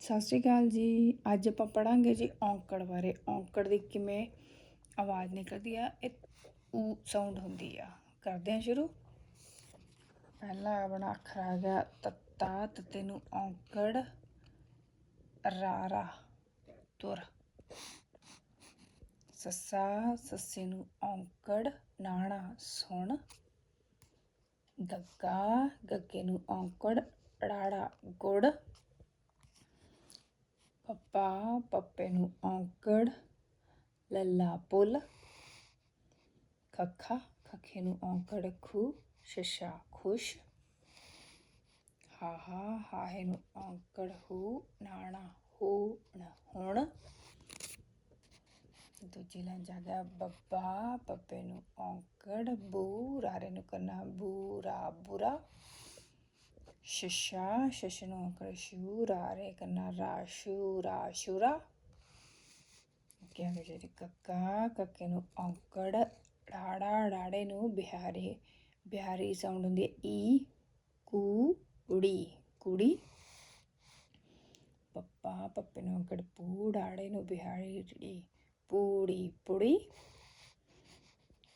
ਸਤਿ ਸ਼੍ਰੀ ਅਕਾਲ ਜੀ। ਅੱਜ ਆਪਾਂ ਪੜਾਂਗੇ ਜੀ ਔਂਕੜ ਬਾਰੇ। ਔਂਕੜ ਦੀ ਕਿਵੇਂ ਆਵਾਜ਼ ਨਿਕਲਦੀ ਆ, ਇਹ ਊ ਸਾਊਂਡ ਹੁੰਦੀ ਆ। ਕਰਦੇ ਹਾਂ ਸ਼ੁਰੂ। ਪਹਿਲਾ ਆਪਣਾ ਅੱਖਰ ਆ ਗਿਆ ਤੱਤਾ, ਤੱਤੇ ਨੂੰ ਔਂਕੜ, ਰਾਰਾ, ਤੁਰ। ਸੱਸਾ, ਸੱਸੇ ਨੂੰ ਔਂਕੜ, ਨਾਣਾ, ਸੁਣ। ਗੱਗਾ, ਗੱਗੇ ਨੂੰ ਔਂਕੜ ੜਾੜਾ ਗੁੜ। ਪੱਪਾ, ਪੱਪੇ ਨੂੰ ਔਂਕੜ, ਲੱਲਾ ਪੁੱਲ, ਖੱਖਾ, ਖੱਖੇ ਨੂੰ ਔਂਕੜ ਖੂ ਸ਼ਸ਼ਾ ਖੁਸ਼, ਹਾਹਾ, ਹਾਹੇ ਨੂੰ ਔਂਕੜ ਹੂ, ਨਾਣਾ ਹੂ ਹੁਣ। ਦੂਜੀ ਲਾਈਨ ਜਾ ਗਿਆ, ਬੱਬਾ, ਪੱਪੇ ਨੂੰ ਔਂਕੜ, ਬੂ, ਰਾਰੇ ਨੂੰ ਕਰਨਾ ਬੂਰਾ ਬੁਰਾ। ਸ਼ਸ਼ਾ ਸ਼ਸ਼ ਨੂੰ ਔਂਕੜ ਸ਼ੂ ਰਾਰੇ ਕਰਨਾ ਰਾਸ਼ੂ ਰਾਸ਼ੁਰਾ ਅੱਗੇ ਆ ਗਿਆ ਕੱਕਾ, ਕੱਕੇ ਨੂੰ ਔਂਕੜ ੜਾੜਾ ੜਾੜੇ ਨੂੰ ਬਿਹਾਰੀ। ਬਿਹਾਰੀ ਸਾਊਂਡ ਹੁੰਦੀ ਹੈ ਈ, ਕੂ ਉੜੀ ਕੁੜੀ। ਪੱਪਾ, ਪੱਪੇ ਨੂੰ ਔਂਕੜ, ਪੂ ੜਾੜੇ ਨੂੰ ਬਿਹਾਰੀ ੜੀ ਪੂੜੀ, ਪੁੜੀ।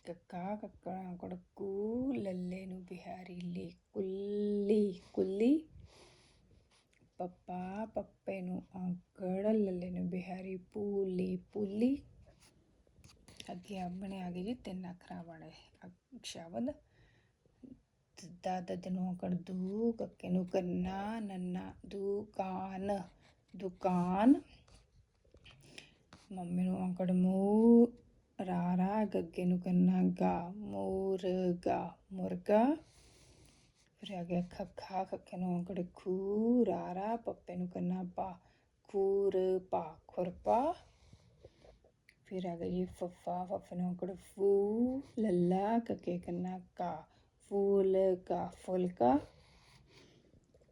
ਕੱਕਾ ਕੱਕਾ ਨੂੰ ਲੱਲੇ ਨੂੰ ਬਿਹਾਰੀ ਲੀ ਕੁੱਲੀ ਕੁੱਲੀ ਪੱਪਾ ਪੱਪੇ ਨੂੰ ਔਂਕੜ ਲੱਲੇ ਨੂੰ ਬਿਹਾਰੀ ਪੂਲੀ ਪੁੱਲੀ ਅੱਗੇ ਆਪਣੇ ਆ ਗਏ ਜੀ ਤਿੰਨ ਅੱਖਰਾਂ ਵਾਲੇ ਅਕ- ਸ਼ਬਦ ਦਾ ਦਦ ਨੂੰ ਔਂਕੜ ਦੂ ਕੱਕੇ ਨੂੰ ਕੰਨਾ ਨੰਨਾ ਦੁਕਾਨ ਦੁਕਾਨ ਮੰਮੀ ਨੂੰ ਔਂਕੜ ਮੂ ਰਾਰਾ ਗੱਗੇ ਨੂੰ ਕੰਨਾ ਗਾ ਮੁਰਗਾ ਮੁਰਗਾ ਫਿਰ ਆ ਗਿਆ ਖੱਖਾ ਖੱਖੇ ਨੂੰ ਔਂਕੜ ਖੂ ਰਾਰਾ ਪੱਪੇ ਨੂੰ ਕੰਨਾ ਪਾ ਖੂਰ ਪਾ ਖੁਰਪਾ ਫਿਰ ਆ ਗਿਆ ਜੀ ਫੱਫਾ ਫੱਫੇ ਨੂੰ ਔਂਕੜ ਫੂ ਲੱਲਾ ਕੱਕੇ ਕੰਨਾ ਕਾ ਫੂਲ ਕਾ ਫੁਲਕਾ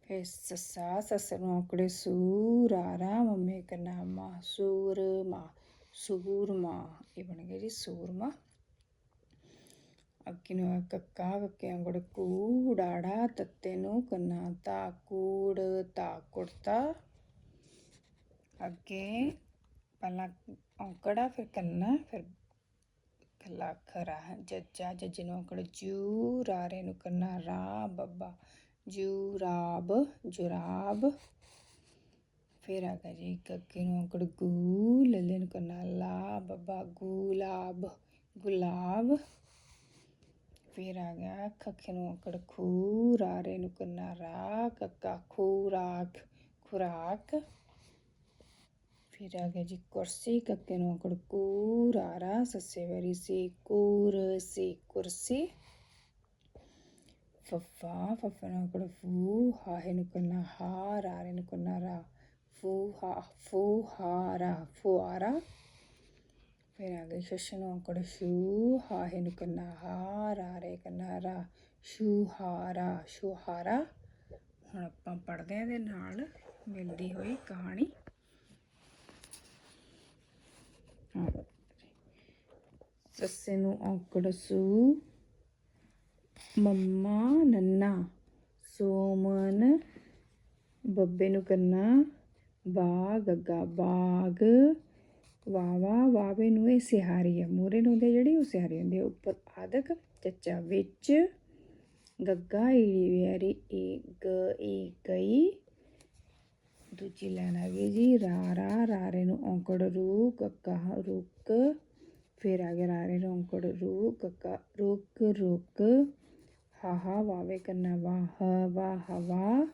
ਫਿਰ ਸੱਸਾ ਸੱਸੇ ਨੂੰ ਔਂਕੜ ਸੂ ਰਾਰਾ ਮੰਮੀ ਕੰਨਾ ਮਾ ਸੂਰਮਾ ਸੂਰਮਾ ਇਹ ਬਣ ਗਿਆ ਜੀ ਸੂਰਮਾ ਅੱਗੇ ਨੂੰ ਆ ਕੱਕਾ ਕੱਕੇ ਔਂਕੜ ਕੂ ਡਾੜਾ ਤੱਤੇ ਨੂੰ ਕੰਨਾ ਤਾ ਕੂੜ ਅੱਗੇ ਪਹਿਲਾਂ ਔਂਕੜਾ ਫਿਰ ਕੰਨਾ ਫਿਰ ਕੱਲਾ ਖਰਾ ਜੱਜਾ ਜੱਜੇ ਨੂੰ ਔਂਕੜ ਜੂ ਰਾਰੇ ਨੂੰ ਕੰਨਾ ਰਾ ਬੱਬਾ ਜੂਰਾਬ ਜੁਰਾਬ ਫਿਰ ਆ ਗਿਆ ਜੀ ਗੱਗੇ ਨੂੰ ਔਂਕੜ ਗੂ ਲੱਲੇ ਨੂੰ ਕੰਨਾ ਲਾ ਬੱਬਾ ਗੁਲਾਬ ਗੁਲਾਬ ਫਿਰ ਆ ਗਿਆ ਖੱਖੇ ਨੂੰ ਔਂਕੜ ਖੂ ਰਾਰੇ ਨੂੰ ਕੰਨਾ ਰਾ ਕੱਕਾ ਖੂਰਾਕ ਖੁਰਾਕ ਫਿਰ ਆ ਗਿਆ ਜੀ ਕੁਰਸੀ ਕੱਕੇ ਨੂੰ ਔਂਕੜ ਕੂ ਰਾਰਾ ਸੱਸੇ ਵਰੀ ਸੀ ਕੁਰਸੀ ਕੁਰਸੀ ਫੱਫਾ ਫੱਫੇ ਨੂੰ ਔਂਕੜ ਫੂ ਹਾਹੇ ਨੂੰ ਕੰਨਾ ਹਾ ਫਿਰ ਆ ਗਈ ਸ਼ਸ਼ ਨੂੰ ਨੂੰ ਕੰਨਾ ਹਾ ਰਾਰੇ ਕੰਨਾ ਸ਼ੂਹਾਰਾ ਹੁਣ ਆਪਾਂ ਪੜ੍ਹਦੇ ਹਾਂ ਇਹਦੇ ਨਾਲ, ਮਿਲਦੀ ਹੋਈ ਕਹਾਣੀ। ਸੱਸੇ ਨੂੰ ਔਂਕੜ ਸੂ। ਮੰਮਾ ਨੰਨਾ, ਸੋਮਨ, ਬੱਬੇ ਨੂੰ ਕੰਨਾ। ਵਾ ਗੱਗਾ ਬਾਗ ਵਾਵਾ ਵਾਵੇ ਨੂੰ ਇਹ ਸਿਹਾਰੀ ਆ। ਮੂਰੇ ਨੂੰ ਹੁੰਦੀ ਜਿਹੜੀ ਉਹ ਸਿਹਾਰੀ ਹੁੰਦੀ ਆ, ਉੱਪਰ ਆਦਕ, ਚੱਚਾ ਵਿੱਚ। ਗੱਗਾ ਈੜੀ ਵਿਆਰੀ ਏ ਗ, ਈ ਗਈ। ਦੂਜੀ ਲਾਈਨ ਆ ਗਈ ਜੀ ਰਾਰਾ ਰਾਰੇ ਨੂੰ ਔਂਕੜ ਰੂ ਕੱਕਾ ਰੁਕ। ਫਿਰ ਆ ਗਿਆ ਰਾਰੇ ਨੂੰ ਔਂਕੜ ਰੂ ਕੱਕਾ ਰੁਕ ਰੁਕ। ਹਾਹਾ ਵਾਵੇ ਕੰਨਾ ਵਾਹ ਵਾਹ ਹਵਾ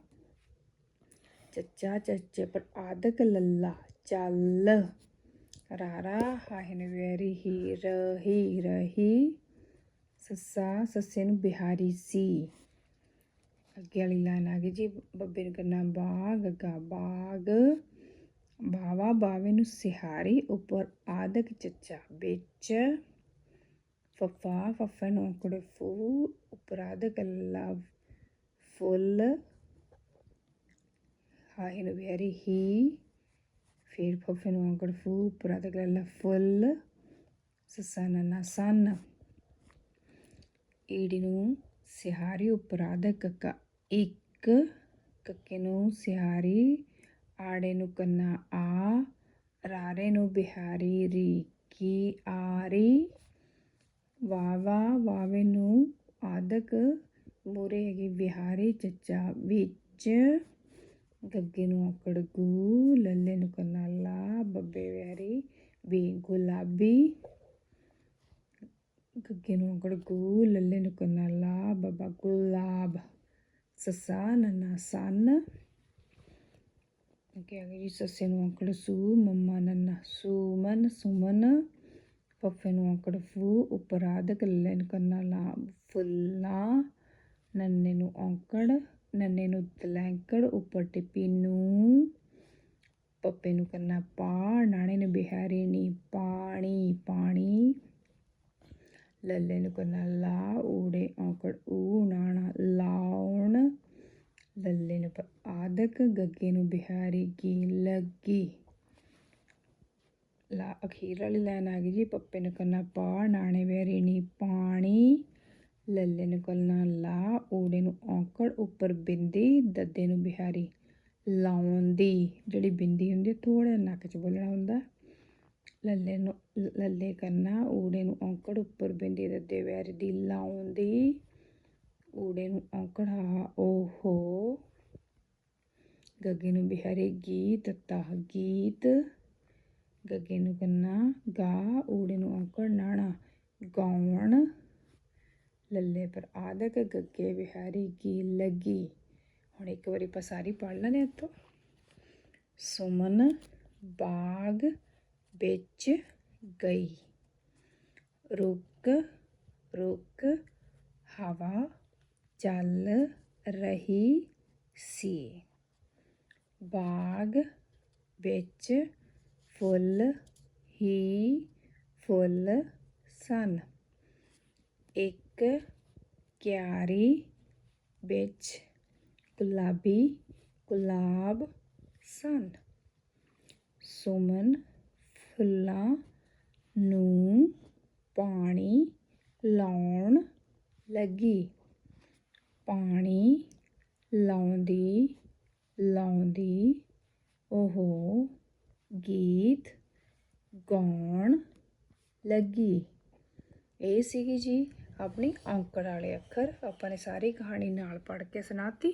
ਚੱਚਾ, ਚੱਚੇ, ਪਰ ਆਦਕ ਲੱਲਾ ਚੱਲ। ਰਾਰਾ ਹਾਹਨ ਵੈਰੀ ਹੀ ਰਹੀ ਰਹੀ ਸੱਸਾ ਸੱਸੇ ਨੂੰ ਬਿਹਾਰੀ ਸੀ। ਅੱਗੇ ਵਾਲੀ ਲਾਈਨ ਆ ਗਈ ਜੀ, ਬੱਬੇ ਨੂੰ ਕਰਨਾ ਬਾਗ, ਗਾ ਬਾਗ। ਬਾਵਾ ਬਾਵੇ ਨੂੰ ਸਿਹਾਰੀ, ਉੱਪਰ ਆਦਕ ਚੱਚਾ ਵਿੱਚ। ਫੱਫਾ, ਫੱਫੇ ਨੂੰ ਔਂਕੜ ਫੂ, ਉੱਪਰ ਆਦਕ ਲਾ ਫੁੱਲ। ਹਾਹੇ ਨੂੰ ਬਿਹਾਰੀ ਹੀ ਫਿਰ ਫੱਫੇ ਨੂੰ ਔਂਕੜ ਫੂ ਉੱਪਰ ਫੁੱਲ ਸੱਸਾ ਈੜੀ ਨੂੰ ਸਿਹਾਰੀ ਉੱਪਰ ਆਦਕ ਕੱਕਾ ਇੱਕ ਕੱਕੇ ਨੂੰ ਸਿਹਾਰੀ ਆੜੇ ਨੂੰ ਕੰਨਾ ਆ ਰਾਰੇ ਨੂੰ ਬਿਹਾਰੀ ਰੀ ਕੀ ਆਰੀ ਵਾਵਾ ਵਾਵੇ ਨੂੰ ਆਦਕ ਮੂਰੇ ਹੈਗੀ ਬਿਹਾਰੀ ਚੱਚਾ ਵਿੱਚ ਗੱਗੇ ਨੂੰ ਔਕੜ ਗੂ ਲੱਲੇ ਨੂੰ ਕੰਨਾ ਲਾ ਬੱਬੇ ਵਿਹਾਰੀ ਵੀ ਗੁਲਾਬੀ ਗੱਗੇ ਨੂੰ ਔਕੜ ਗੂ ਲੱਲੇ ਨੂੰ ਕੰਨਾ ਲਾ ਬੱਬਾ ਗੁਲਾਬ ਸੱਸਾ ਨੰਨਾ ਸੰਨ ਅੱਗੇ ਆ ਗਈ ਜੀ ਸੱਸੇ ਨੂੰ ਔਕੜ ਸੂ ਮੰਮਾ ਨੰਨਾ ਸੁਮਨ ਸੁਮਨ ਪੱਫੇ ਨੂੰ ਨੰਨੇ ਨੂੰ ਔਕੜ ਤਲੈਂਕੜ ਉੱਪਰ ਟਿੱਪੀ ਨੂੰ। ਪੱਪੇ ਨੂੰ ਕਰਨਾ ਪਾ ਨਾਣੇ ਨੂੰ ਬਿਹਾਰੀ ਨੀ ਪਾਣੀ ਪਾਣੀ। ਲੱਲੇ ਨੂੰ ਕਰਨਾ ਲਾ, ਊੜੇ ਔਕੜ, ਊ, ਨਾਣਾ ਲਾਉਣ। ਲੱਲੇ ਨੂੰ ਪ- ਆਦਕ, ਗੱਗੇ ਨੂੰ ਬਿਹਾਰੀ ਗੀ ਲੱਗੀ। ਲਾ, ਅਖੀਰ ਵਾਲੀ ਲਾਈਨ ਆ ਗਈ ਜੀ, ਪੱਪੇ ਨੂੰ ਕਰਨਾ ਪਾ ਨਾਣੇ ਬਿਹਾਰੀ ਨੀ ਪਾਣੀ। ਲੱਲੇ ਨੂੰ ਕਰਨਾ ਲਾ, ਊੜੇ ਨੂੰ ਔਂਕੜ ਉੱਪਰ ਬਿੰਦੀ, ਦੱਦੇ ਨੂੰ ਬਿਹਾਰੀ। ਲਾਉਂਦੀ ਜਿਹੜੀ ਬਿੰਦੀ ਹੁੰਦੀ ਥੋੜਾ ਨੱਕ 'ਚ ਬੋਲਣਾ ਹੁੰਦਾ। ਲੱਲੇ ਨੂੰ, ਲੱਲੇ ਕਰਨਾ, ਊੜੇ ਨੂੰ ਔਂਕੜ ਉੱਪਰ ਬਿੰਦੀ, ਦੱਦੇ ਬਿਹਾਰੀ ਦੀ ਲਾਉਂਦੀ ਊੜੇ ਨੂੰ ਔਂਕੜ ਹਾ ਓਹੋ। ਗੱਗੇ ਨੂੰ ਬਿਹਾਰੀ ਗੀਤ, ਤਹ ਗੀਤ। ਗੱਗੇ ਨੂੰ ਕੰਨਾ ਗਾ, ਊੜੇ ਨੂੰ ਔਂਕੜ, ਨਾਣਾ ਗਾਉਣ। ਲੱਲੇ ਪਰ ਆਦਕ ਗੱਗੇ ਵਿਹਾਰੀ ਗੀ ਲੱਗੀ? ਹੁਣ ਇੱਕ ਵਾਰੀ ਆਪਾਂ ਸਾਰੀ ਪੜ੍ਹ ਲੈਣੇ ਇੱਥੋਂ। ਸੁਮਨ ਬਾਗ ਵਿੱਚ ਗਈ। ਰੁਕ ਰੁਕ, ਹਵਾ ਚੱਲ ਰਹੀ ਸੀ। ਬਾਗ ਵਿੱਚ ਫੁੱਲ ਹੀ ਫੁੱਲ ਸਨ। ਇੱਕ ਇੱਕ ਕਿਆਰੀ ਵਿੱਚ ਗੁਲਾਬੀ ਗੁਲਾਬ ਸਨ। ਸੁਮਨ ਫੁੱਲਾਂ ਨੂੰ ਪਾਣੀ ਲਾਉਣ ਲੱਗੀ। ਪਾਣੀ ਲਾਉਂਦੀ ਲਾਉਂਦੀ ਉਹ ਗੀਤ ਗਾਉਣ ਲੱਗੀ। ਇਹ ਸੀਗੀ ਜੀ ਆਪਣੀ ਔਂਕੜ ਵਾਲੇ ਅੱਖਰ ਆਪਾਂ ਨੇ ਸਾਰੀ ਕਹਾਣੀ ਨਾਲ ਪੜ੍ਹ ਕੇ ਸੁਣਾਤੀ।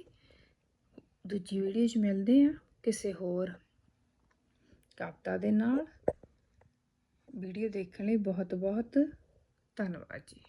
ਦੂਜੀ ਵੀਡੀਓ 'ਚ ਮਿਲਦੇ ਆ ਕਿਸੇ ਹੋਰ ਕਵਿਤਾ ਦੇ ਨਾਲ। ਵੀਡੀਓ ਦੇਖਣ ਲਈ ਬਹੁਤ ਬਹੁਤ ਧੰਨਵਾਦ ਜੀ।